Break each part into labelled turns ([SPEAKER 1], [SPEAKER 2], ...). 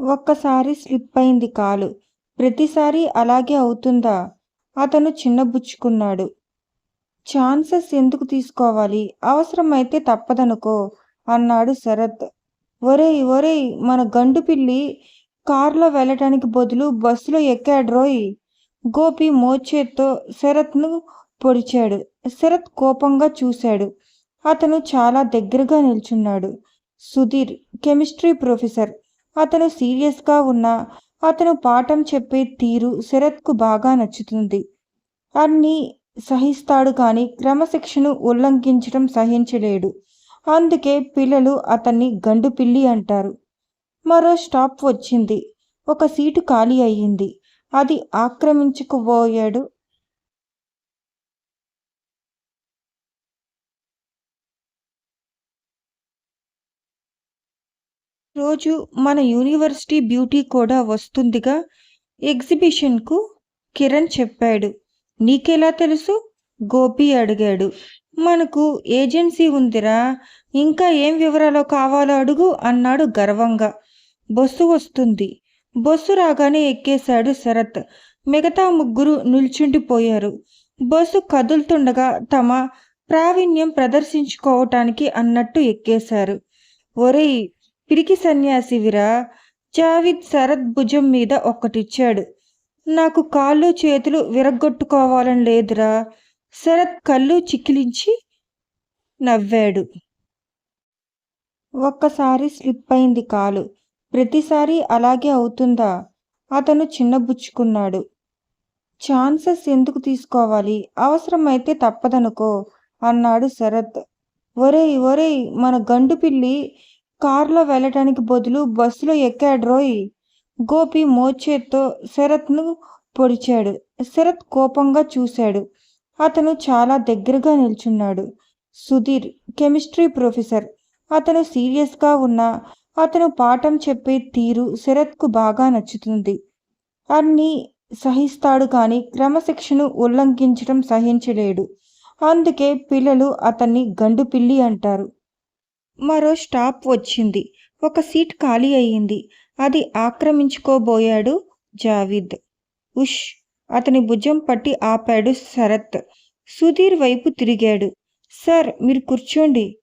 [SPEAKER 1] ఒక్కసారి స్లిప్ అయింది కాలు. ప్రతిసారి అలాగే అవుతుందా? అతను చిన్నబుచ్చుకున్నాడు. ఛాన్సెస్ ఎందుకు తీసుకోవాలి? అవసరమైతే తప్పదనుకో అన్నాడు శరత్. ఒరేయ్ ఒరేయ్ మన గండు పిల్లి కారులో వెళ్ళటానికి బదులు బస్సులో ఎక్కాడ్రోయ్ గోపి మోచేత్తో శరత్ను పొడిచాడు. శరత్ కోపంగా చూశాడు. అతను చాలా దగ్గరగా నిల్చున్నాడు. Sudheer chemistry professor. అతను సీరియస్గా ఉన్నా అతను పాఠం చెప్పే తీరు శరత్కు బాగా నచ్చుతుంది. అన్నీ సహిస్తాడు కానీ క్రమశిక్షను ఉల్లంఘించడం సహించలేడు. అందుకే పిల్లలు అతన్ని గండు పిల్లి అంటారు. మరో స్టాప్ వచ్చింది. ఒక సీటు ఖాళీ అయ్యింది. అది ఆక్రమించుకుపోయాడు రోజు మన యూనివర్సిటీ బ్యూటీ కూడా వస్తుందిగా. ఎగ్జిబిషన్కు కిరణ్ చెప్పాడు. నీకెలా తెలుసు? గోపి అడిగాడు. మనకు ఏజెన్సీ ఉందిరా. ఇంకా ఏం వివరాలు కావాలో అడుగు అన్నాడు గర్వంగా. బస్సు వస్తుంది. బస్సు రాగానే ఎక్కేశాడు శరత్. మిగతా ముగ్గురు నిల్చుండిపోయారు. బస్సు కదులుతుండగా తమ ప్రావీణ్యం ప్రదర్శించుకోవటానికి అన్నట్టు ఎక్కేశారు. ఒరేయ్ పిరికి సన్యాసివిరా జావిద్ శరత్ భుజం మీద ఒక్కటిచ్చాడు. నాకు కాళ్ళు చేతులు విరగ్గొట్టుకోవాలని లేదురా. శరత్ కళ్ళు చిక్కిలించి నవ్వాడు. ఒక్కసారి స్లిప్ అయింది కాలు. ప్రతిసారి అలాగే అవుతుందా? అతను చిన్నబుచ్చుకున్నాడు. ఛాన్సెస్ ఎందుకు తీసుకోవాలి? అవసరమైతే తప్పదనుకో అన్నాడు శరత్. ఒరేయ్ ఒరేయ్ మన గండు పిల్లి కారులో వెళ్ళటానికి బదులు బస్సులో ఎక్కాడ్రోయ్ గోపి మోచేత్తో శరత్ను పొడిచాడు. శరత్ కోపంగా చూశాడు. అతను చాలా దగ్గరగా నిల్చున్నాడు. Sudheer chemistry professor. అతను సీరియస్గా ఉన్నా అతను పాఠం చెప్పే తీరు శరత్కు బాగా నచ్చుతుంది. అన్నీ సహిస్తాడు కానీ క్రమశిక్షను ఉల్లంఘించడం సహించలేడు. అందుకే పిల్లలు అతన్ని గండు పిల్లి అంటారు. మరో స్టాప్ వచ్చింది. ఒక సీట్ ఖాళీ అయ్యింది అది ఆక్రమించుకోబోయాడు జావిద్. ఉష్! అతని భుజం పట్టి ఆపాడు శరత్. సుధీర్ వైపు తిరిగాడు. సార్ మీరు కూర్చోండి.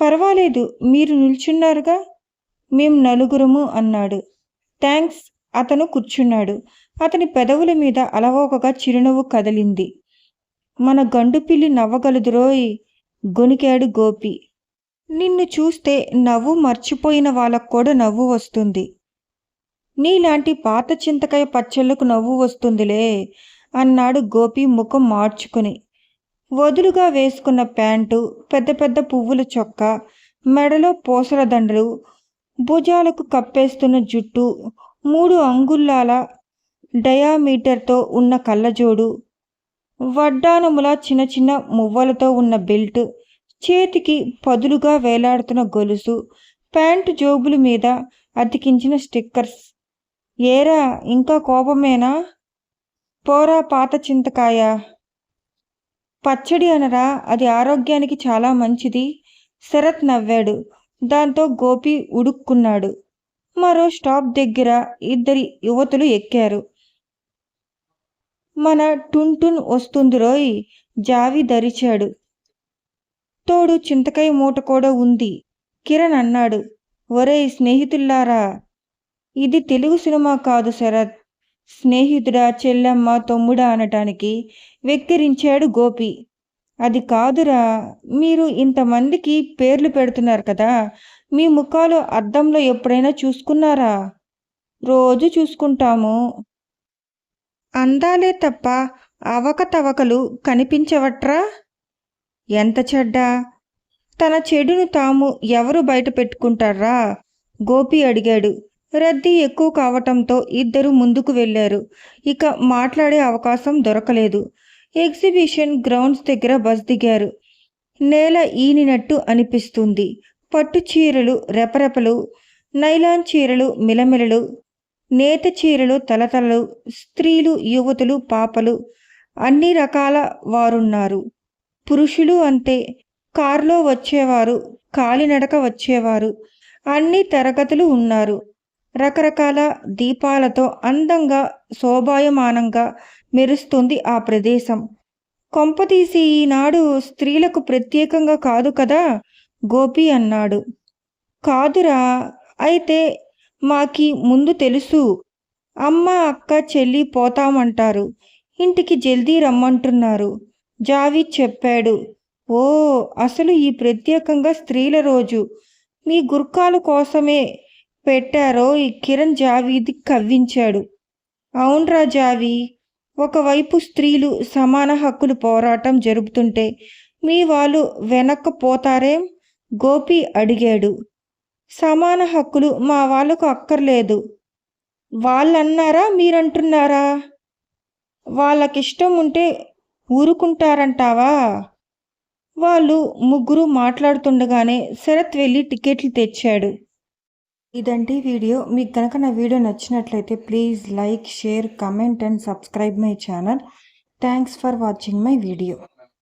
[SPEAKER 1] పర్వాలేదు మీరు నిల్చున్నారుగా? మేం నలుగురము అన్నాడు. థ్యాంక్స్ అతను కూర్చున్నాడు. అతని పెదవుల మీద అలవోకగా చిరునవ్వు కదిలింది. మన గండు పిల్లి నవ్వగలదురోయ్ గొనికాడు గోపి. నిన్ను చూస్తే నవ్వు మర్చిపోయిన వాళ్ళకు కూడా నవ్వు వస్తుంది. నీలాంటి పాత చింతకాయ పచ్చళ్ళకు నవ్వు వస్తుందిలే అన్నాడు గోపి ముఖం మార్చుకుని. వదులుగా వేసుకున్న ప్యాంటు పెద్ద పెద్ద పువ్వుల చొక్కా మెడలో పూసల దండలు భుజాలకు కప్పేస్తున్న జుట్టు మూడు అంగుళాల డయామీటర్తో ఉన్న కళ్ళజోడు వడ్డానముల చిన్న చిన్న మువ్వలతో ఉన్న బెల్ట్ చేతికి పదులుగా వేలాడుతున్న గొలుసు ప్యాంటు జోబుల మీద అతికించిన స్టిక్కర్స్. ఏరా ఇంకా కోపమేనా? పోరా పాత చింతకాయ. పచ్చడి అనరా అది ఆరోగ్యానికి చాలా మంచిది. శరత్ నవ్వాడు. దాంతో గోపి ఉడుక్కున్నాడు. మరో స్టాప్ దగ్గర ఇద్దరి యువతులు ఎక్కారు. మన టున్ వస్తుంది రోయ్ జావి ధరిచాడు. తోడు చింతకాయ మూట కూడా ఉంది. కిరణ్ అన్నాడు. ఒరే స్నేహితుల్లారా ఇది తెలుగు సినిమా కాదు శరత్. స్నేహితుడా చెల్లెమ్మ తమ్ముడా అనటానికి వెక్కిరించాడు గోపి. అది కాదురా మీరు ఇంతమందికి పేర్లు పెడుతున్నారు కదా మీ ముఖాలు అద్దంలో ఎప్పుడైనా చూసుకున్నారా? రోజు చూసుకుంటాము. అందాలే తప్ప అవకతవకలు కనిపించవట్రా? ఎంత చెడ్డ? తన చెడును తాము ఎవరు బయట పెట్టుకుంటారా? గోపి అడిగాడు. రద్దీ ఎక్కువ కావటంతో ఇద్దరు ముందుకు వెళ్ళారు. ఇక మాట్లాడే అవకాశం దొరకలేదు. ఎగ్జిబిషన్ గ్రౌండ్స్ దగ్గర బస్ దిగారు. నేల ఈనినట్టు అనిపిస్తుంది. పట్టు చీరలు రెపరెపలు నైలాన్ చీరలు మిలమిలలు నేత చీరలు తలతలలు స్త్రీలు యువతులు పాపలు అన్ని రకాల వారున్నారు. పురుషులు అంతే కారులో వచ్చేవారు కాలినడక వచ్చేవారు అన్ని తరగతులు ఉన్నారు. రకరకాల దీపాలతో అందంగా శోభాయమానంగా మెరుస్తుంది ఆ ప్రదేశం. కొంపతీసి ఈనాడు స్త్రీలకు ప్రత్యేకంగా కాదు కదా? గోపి అన్నాడు. కాదురా అయితే మాకి ముందు తెలుసు. అమ్మ అక్క చెల్లి పోతామంటారు. ఇంటికి జల్దీ రమ్మంటున్నారు. జావీద్ చెప్పాడు. ఓ అసలు ఈ ప్రత్యేకంగా స్త్రీల రోజు. మీ గుర్కాల కోసమే పెట్టారో ఈ కిరణ్ జావీద్ కవ్వించాడు. అవునరా జావి ఒకవైపు స్త్రీలు సమాన హక్కులు పోరాటం జరుపుతుంటే మీ వాళ్ళు వెనక్కి పోతారేం? గోపి అడిగాడు. సమాన హక్కులు మా వాళ్ళకు అక్కర్లేదు. వాళ్ళన్నారా మీరంటున్నారా? వాళ్ళకిష్టం ఉంటే ఊరుకుంటారంటావా? వాళ్ళు ముగ్గురు మాట్లాడుతుండగానే శరత్ వెళ్ళి టికెట్లు తెచ్చాడు. ఇదండి వీడియో. మీకు కనుక నా వీడియో నచ్చినట్లయితే please like share comment and subscribe my channel. Thanks for watching my video.